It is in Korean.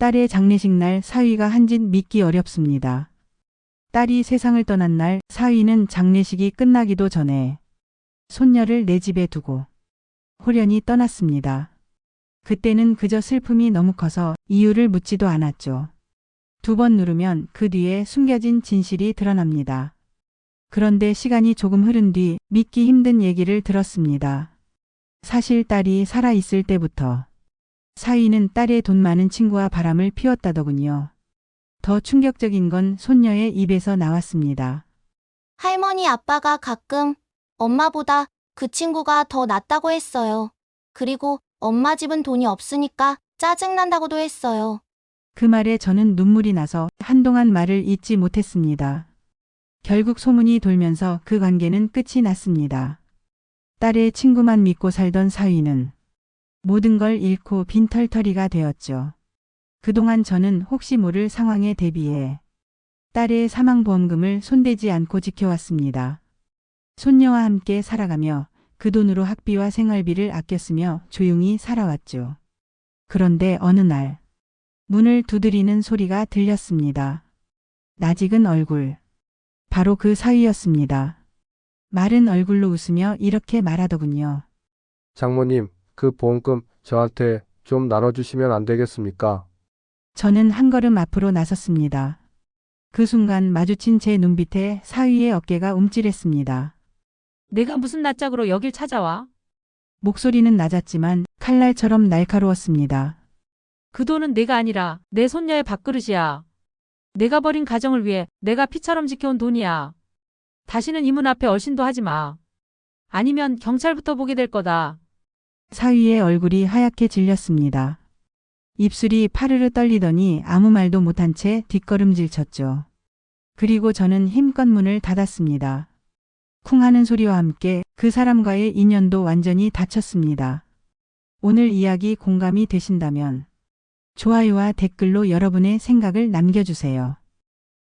딸의 장례식 날 사위가 한 짓 믿기 어렵습니다. 딸이 세상을 떠난 날 사위는 장례식이 끝나기도 전에 손녀를 내 집에 두고 호련히 떠났습니다. 그때는 그저 슬픔이 너무 커서 이유를 묻지도 않았죠. 두 번 누르면 그 뒤에 숨겨진 진실이 드러납니다. 그런데 시간이 조금 흐른 뒤 믿기 힘든 얘기를 들었습니다. 사실 딸이 살아있을 때부터 사위는 딸의 돈 많은 친구와 바람을 피웠다더군요. 더 충격적인 건 손녀의 입에서 나왔습니다. 할머니 아빠가 가끔 엄마보다 그 친구가 더 낫다고 했어요. 그리고 엄마 집은 돈이 없으니까 짜증난다고도 했어요. 그 말에 저는 눈물이 나서 한동안 말을 잇지 못했습니다. 결국 소문이 돌면서 그 관계는 끝이 났습니다. 딸의 친구만 믿고 살던 사위는 모든 걸 잃고 빈털터리가 되었죠. 그동안 저는 혹시 모를 상황에 대비해 딸의 사망보험금을 손대지 않고 지켜왔습니다. 손녀와 함께 살아가며 그 돈으로 학비와 생활비를 아꼈으며 조용히 살아왔죠. 그런데 어느 날 문을 두드리는 소리가 들렸습니다. 낯익은 얼굴. 바로 그 사위였습니다. 마른 얼굴로 웃으며 이렇게 말하더군요. 장모님, 그 보험금 저한테 좀 나눠주시면 안 되겠습니까? 저는 한 걸음 앞으로 나섰습니다. 그 순간 마주친 제 눈빛에 사위의 어깨가 움찔했습니다. 내가 무슨 낯짝으로 여길 찾아와? 목소리는 낮았지만 칼날처럼 날카로웠습니다. 그 돈은 내가 아니라 내 손녀의 밥그릇이야. 내가 버린 가정을 위해 내가 피처럼 지켜온 돈이야. 다시는 이 문 앞에 얼씬도 하지 마. 아니면 경찰부터 보게 될 거다. 사위의 얼굴이 하얗게 질렸습니다. 입술이 파르르 떨리더니 아무 말도 못한 채 뒷걸음질 쳤죠. 그리고 저는 힘껏 문을 닫았습니다. 쿵 하는 소리와 함께 그 사람과의 인연도 완전히 닫혔습니다. 오늘 이야기 공감이 되신다면 좋아요와 댓글로 여러분의 생각을 남겨주세요.